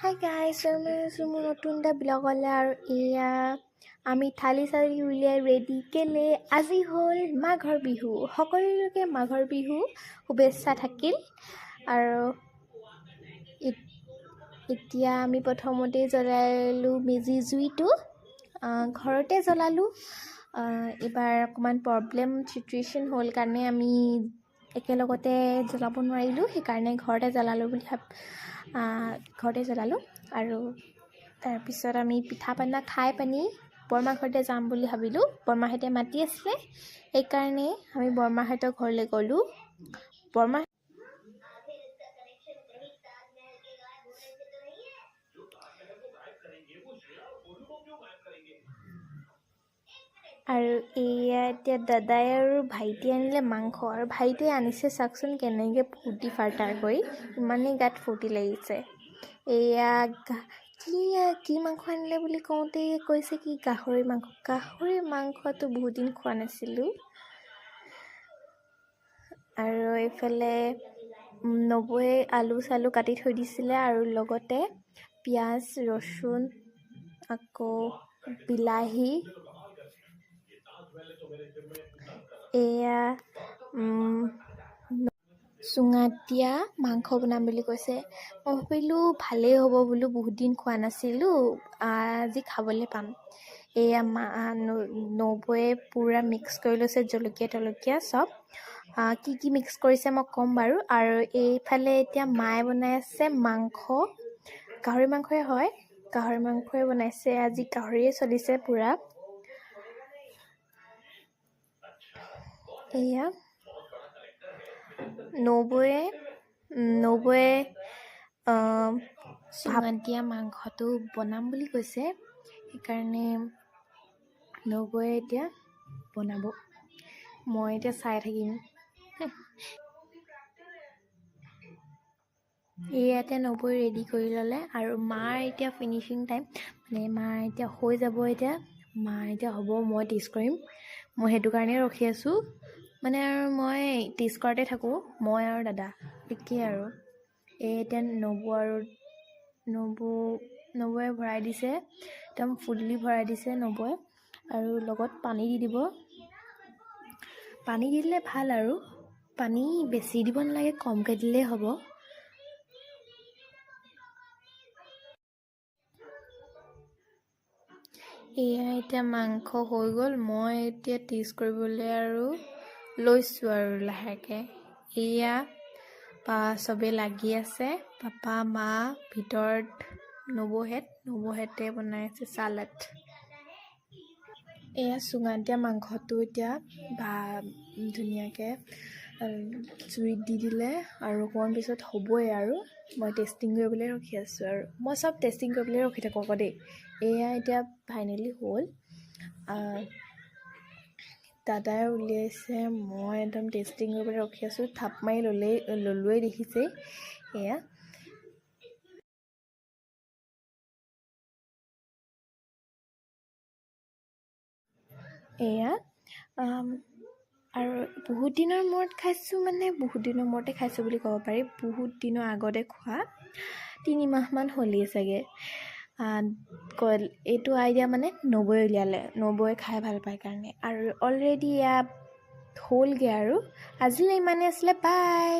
হাই মই আছোঁ মোৰ নতুন এটা ব্লগলৈ আৰু এয়া আমি থালি চালি উলিয়াই ৰেডি কেলে আজি হ'ল মাঘৰ বিহু সকলোকে মাঘৰ বিহু শুভেচ্ছা থাকিল। আৰু এত- এতিয়া আমি প্ৰথমতে জ্বলালোঁ মেজি জুইটো। ঘৰতে জ্বলালোঁ। এইবাৰ অকণমান প্ৰব্লেম চিটুৱেশ্যন হ'ল কাৰণে আমি একেলগতে জ্বলাব নোৱাৰিলোঁ সেইকাৰণে ঘৰতে জ্বলালোঁ বুলি ভাব ঘৰতে জ্বলালোঁ আৰু তাৰপিছত আমি পিঠা পনা খাই পানি বৰমা ঘৰতে যাম বুলি ভাবিলোঁ। বৰমাহঁতে মাতি আছিলে সেইকাৰণে আমি বৰমাহঁতৰ ঘৰলৈ গ'লোঁ। বৰমা আৰু এয়া এতিয়া দাদাই আৰু ভাইটি আনিলে মাংস আৰু ভাইটিয়ে আনিছে চাওকচোন কেনেকৈ ফূৰ্তি ফাৰ্তা কৰি, ইমানেই গাত ফূৰ্তি লাগিছে। এয়া কি কি মাংস আনিলে বুলি কওঁতে কৈছে কি গাহৰি মাংস, গাহৰি মাংসটো বহুত দিন খোৱা নাছিলোঁ। আৰু এইফালে নবৌৱে আলু চালু কাটি থৈ দিছিলে আৰু লগতে পিঁয়াজ, ৰচুন, আকৌ বিলাহী এয়া চুঙাত দিয়া মাংস বনাম বুলি কৈছে। মই ভাবিলোঁ ভালেই হ'ব বোলো বহুত দিন খোৱা নাছিলোঁ আজি খাবলৈ পাম। এয়া নবৌৱে পূৰা মিক্স কৰি লৈছে জলকীয়া তলকীয়া চব। কি কি মিক্স কৰিছে মই ক'ম বাৰু। আৰু এইফালে এতিয়া মায়ে বনাই আছে মাংস। গাহৰি মাংসই হয়। গাহৰি মাংসই বনাইছে। আজি গাহৰিয়ে চলিছে পূৰা। এয়া নবৌৱে নবৌৱে চুঙাত দিয়া মাংসটো বনাম বুলি কৈছে সেইকাৰণে নবৌৱে এতিয়া বনাব মই এতিয়া চাই থাকিম ইয়াতে নবৌৱে ৰেডি কৰি ল'লে আৰু মাৰ এতিয়া ফিনিচিং টাইম মানে মাৰ এতিয়া হৈ যাব এতিয়া মাৰ এতিয়া হ'ব মই টেষ্ট কৰিম মই সেইটো কাৰণে ৰখি আছোঁ মানে আৰু মই টেষ্ট কৰাতে থাকোঁ মই আৰু দাদা একেই আৰু। এই এতিয়া নবৌ আৰু নবৌ নবৌৱে ভৰাই দিছে একদম ফুল্লি ভৰাই দিছে নবৌৱে আৰু লগত পানী দি দিব। পানী দি দিলে ভাল আৰু পানী বেছি দিব নালাগে কমকৈ দিলেই হ'ব। এয়া এতিয়া মাংস হৈ গ'ল মই এতিয়া টেষ্ট কৰিবলৈ আৰু লৈছোঁ আৰু লাহেকৈ। এয়া পা চবেই লাগি আছে। পাপা মা ভিতৰত নবৌহেঁত নবৌহেঁতে বনাই আছে চালাড। এয়া চুঙাত দিয়া মাংসটো এতিয়া ভা ধুনীয়াকৈ জুইত দি দিলে আৰু অকণমান পিছত হ'বই আৰু। মই টেষ্টিং কৰিবলৈ ৰখি আছোঁ আৰু। মই চব টেষ্টিং কৰিবলৈ ৰখি থাকোঁ আকৌ দেই। এয়া এতিয়া ফাইনেলি হ'ল। দাদাই উলিয়াইছে মই একদম টেষ্টিং কৰিবলৈ ৰখি আছোঁ থাপ মাৰি ল'লেই ল'লোৱেই দেখিছেই এয়া। এয়া আৰু বহুত দিনৰ মূৰত খাইছোঁ মানে বহুত দিনৰ মূৰতে খাইছোঁ বুলি ক'ব পাৰি বহুত দিনৰ আগতে খোৱা তিনিমাহমান হ'লেই চাগে। এইটো আইডিয়া মানে নবৌৱে উলিয়ালে। নবৌৱে খাই ভাল পায় কাৰণে। আৰু অলৰেডি এয়া হ'লগৈ আৰু। আজিলৈ ইমানেই আছিলে বাই